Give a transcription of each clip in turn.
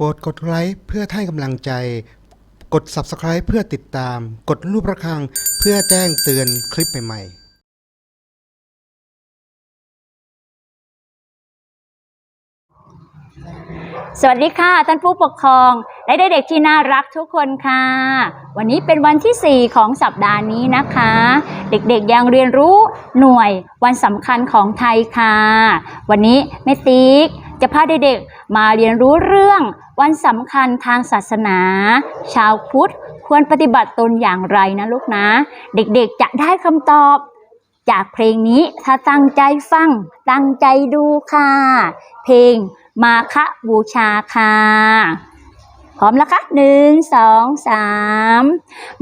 รดกดไลค์เพื่อให้กำลังใจ กด Subscribe เพื่อติดตาม กดรูประฆังเพื่อแจ้งเตือนคลิปใหม่ๆสวัสดีค่ะ ท่านผู้ปกครองและเด็กๆที่น่ารักทุกคนค่ะ วันนี้เป็นวันที่ 4 ของสัปดาห์นี้นะคะ เด็กๆยังเรียนรู้หน่วยวันสำคัญของไทยค่ะ วันนี้แม่ติ๊ก จะพาเด็กๆมาเรียนรู้เรื่องวันสำคัญทางศาสนา ชาวพุทธควรปฏิบัติตนอย่างไรนะลูกนะ เด็กๆจะได้คำตอบ จากเพลงนี้ถ้าตั้งใจฟัง ตั้งใจดูค่ะ เพลงมาคะบูชาค่ะพร้อมแล้วคะหนึ่งสองสาม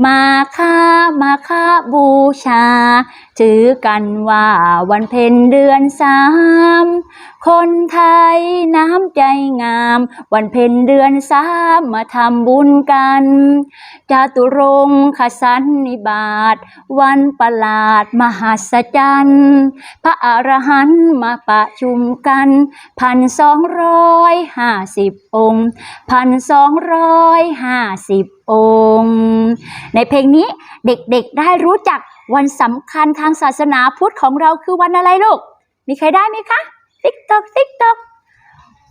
มาค่ามาค่าบูชา ถือกันว่าวันเพ็ญเดือนสามคนไทยน้ำใจงาม วันเพ็ญเดือนสามมาทำบุญกันจาตุรงคสันนิบาตวันประหลาดมหัศจรรย์พระอรหันต์มาประชุมกันพันสองร้อยห้าสิบองค์พันสองร้อยห้าสิบองค์ ในเพลงนี้เด็กๆได้รู้จักวันสำคัญทางศาสนาพุทธของเราคือวันอะไรลูก มีใครได้ไหมคะ ติ๊กตอกติ๊กตอก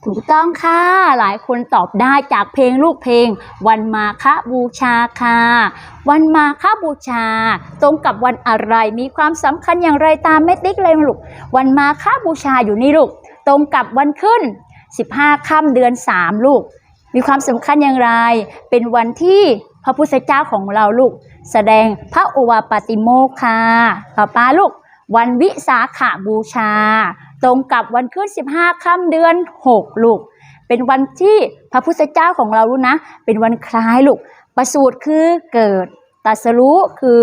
ถูกต้องค่ะ หลายคนตอบได้จากเพลงลูกเพลง วันมาฆบูชาค่ะ วันมาฆบูชา ตรงกับวันอะไรมีความสำคัญอย่างไรตามแม่ติ๊กเลยลูกวันมาฆบูชาอยู่นี่ลูก ตรงกับวันขึ้น 15ค่ำเดือน 3 ลูก มีความสำคัญอย่างไร เป็นวันที่พระพุทธเจ้าของเราลูก แสดงพระโอวาปาติโมกค่ะ ต่อไปลูก วันวิสาขบูชา ตรงกับวันขึ้น 15ค่ำเดือน 6 ลูก เป็นวันที่พระพุทธเจ้าของเรารู้นะ เป็นวันคล้ายลูก ประสูติคือเกิดตัสรู้คือ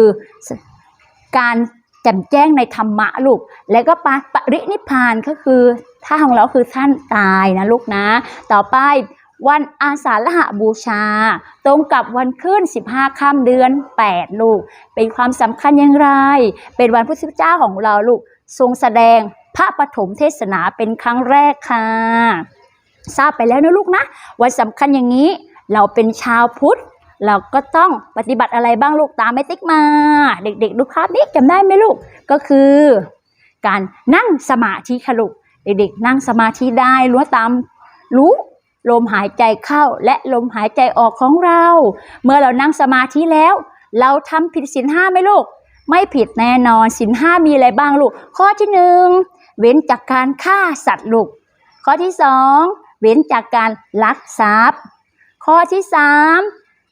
การแจ่มแจ้งในธรรมะลูก แล้วก็ปปรินิพานก็คือท่าของเราคือท่านตายนะลูกนะ ต่อไปวันอาสาฬหบูชา ตรงกับวันขึ้น 15ค่ำเดือน 8 ลูก เป็นความสำคัญอย่างไร เป็นวันพุทธเจ้าของเราลูกทรงแสดง พระปฐมเทศนาเป็นครั้งแรกค่ะ ทราบไปแล้วนะลูกนะ วันสำคัญอย่างนี้เราเป็นชาวพุทธ เราก็ต้องปฏิบัติอะไรบ้างลูกตามแม่ติ๊กมา เด็กๆ ดูภาพนี้จำได้ไหมลูก ก็คือ การนั่งสมาธิค่ะลูก เด็กๆ นั่งสมาธิได้รู้ตามรู้ลมหายใจเข้าและลมหายใจออกของเรา เมื่อเรานั่งสมาธิแล้ว เราทำผิดศีลห้าไหมลูก ไม่ผิดแน่นอนศีลห้ามีอะไรบ้างลูก ข้อที่หนึ่ง เว้นจากการฆ่าสัตว์ลูกข้อที่สองเว้นจากการลักทรัพย์ ข้อที่สาม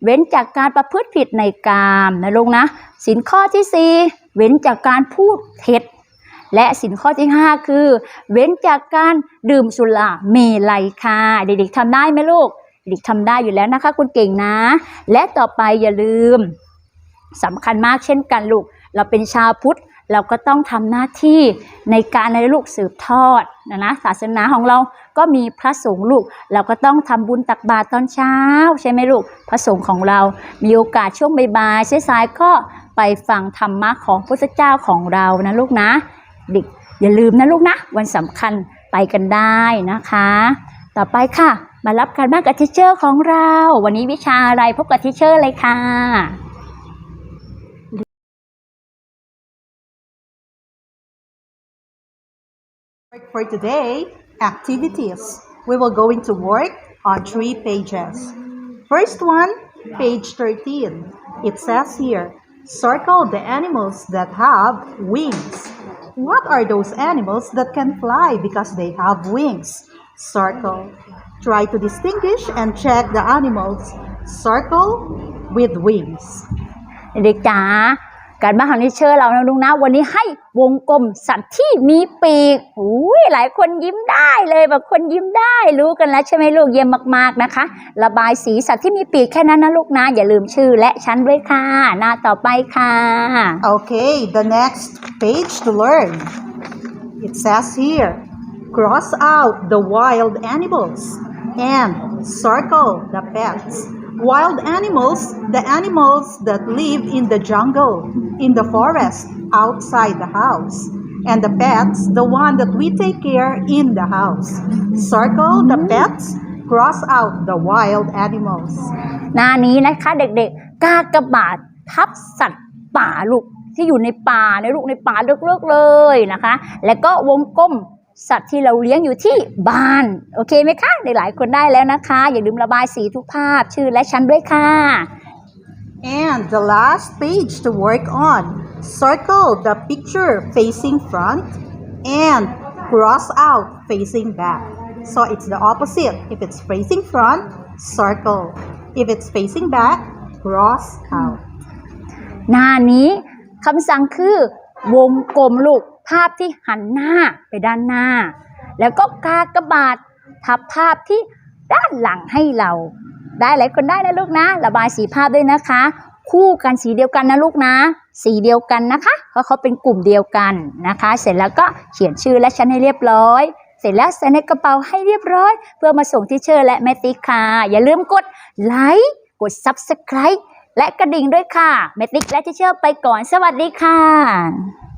เว้นจากการประพฤติผิดในกามนะลูกนะสินข้อที่สี่เว้นจากการพูดเท็จ และสินข้อที่ห้าคือ เว้นจากการดื่มสุราเมลัยค่ะเด็กๆทำได้ไหมลูกเด็กทำได้อยู่แล้วนะคะคุณเก่งนะ และต่อไปอย่าลืมสำคัญมากเช่นกันลูก เราเป็นชาวพุทธ เราก็ต้องทำหน้าที่ในการในลูกสืบทอดนะนะศาสนาของเราก็มีพระสงฆ์ลูก เราก็ต้องทำบุญตักบาตรตอนเช้า ใช่ไหมลูกพระสงฆ์ของเรา มีโอกาสช่วงบ่ายๆสายๆก็ไปฟังธรรมะของพระเจ้าของเรานะลูกนะเด็กอย่าลืมนะลูกนะ วันสำคัญไปกันได้นะคะ ต่อไปค่ะ มารับการบ้านกับทิเชอร์ของเรา วันนี้วิชาอะไรพบกับทิเชอร์เลยค่ะ For today, activities. We will go into work on three pages. First one, page 13. It says here, circle the animals that have wings. What are those animals that can fly because they have wings? Circle. Try to distinguish and check the animals. Circle with wings. การบ้านของนิเชอร์เรานะลุงนะ วันนี้ให้วงกลมสัตว์ที่มีปีกอุ้ยหลายคนยิ้มได้เลยแบบคนยิ้มได้รู้กันแล้วใช่ไหมลูกเยี่ยมมากๆนะคะ ระบายสีสัตว์ที่มีปีกแค่นั้นนะลูกนะอย่าลืมชื่อและชั้นด้วยค่ะหน้าต่อไปค่ะ Okay, the next page to learn. It says here cross out the wild animals and circle the pets. Wild animals, the animals that live in the jungle, in the forest, outside the house. And the pets, the one that we take care in the house. Circle the pets cross out the wild animals. หน้านี้นะคะเด็กๆ กากบาททับสัตว์ป่าลูกที่อยู่ในป่าในลูกในป่าเลือกๆเลยนะคะ แล้วก็วงกลม สัตว์ที่เราเลี้ยงอยู่ที่บ้าน โอเคไหมคะหลายๆคนได้แล้วนะคะ อย่าลืมระบายสีทุกภาพชื่อและชั้นด้วยค่ะ And the last page to work on. Circle the picture facing front and cross out facing back. So it's the opposite. If it's facing front, circle. If it's facing back, cross out. หน้านี้คำสั่งคือวงกลมลูก ภาพที่หันหน้าไปด้านหน้า แล้วก็กากบาททับภาพที่ด้านหลังให้เรา ได้หลายคนได้นะลูกนะ ระบายสีภาพด้วยนะคะ คู่กันสีเดียวกันนะลูกนะ สีเดียวกันนะคะ เพราะเขาเป็นกลุ่มเดียวกันนะคะ เสร็จแล้วก็เขียนชื่อและชั้นให้เรียบร้อยเสร็จแล้วใส่ในกระเป๋าให้เรียบร้อย เพื่อมาส่งที่เชอร์และแมตติกค่ะ อย่าลืมกดไลค์กด Subscribe และกระดิ่งด้วยค่ะ แมตติกและที่เชอร์ไปก่อนสวัสดีค่ะ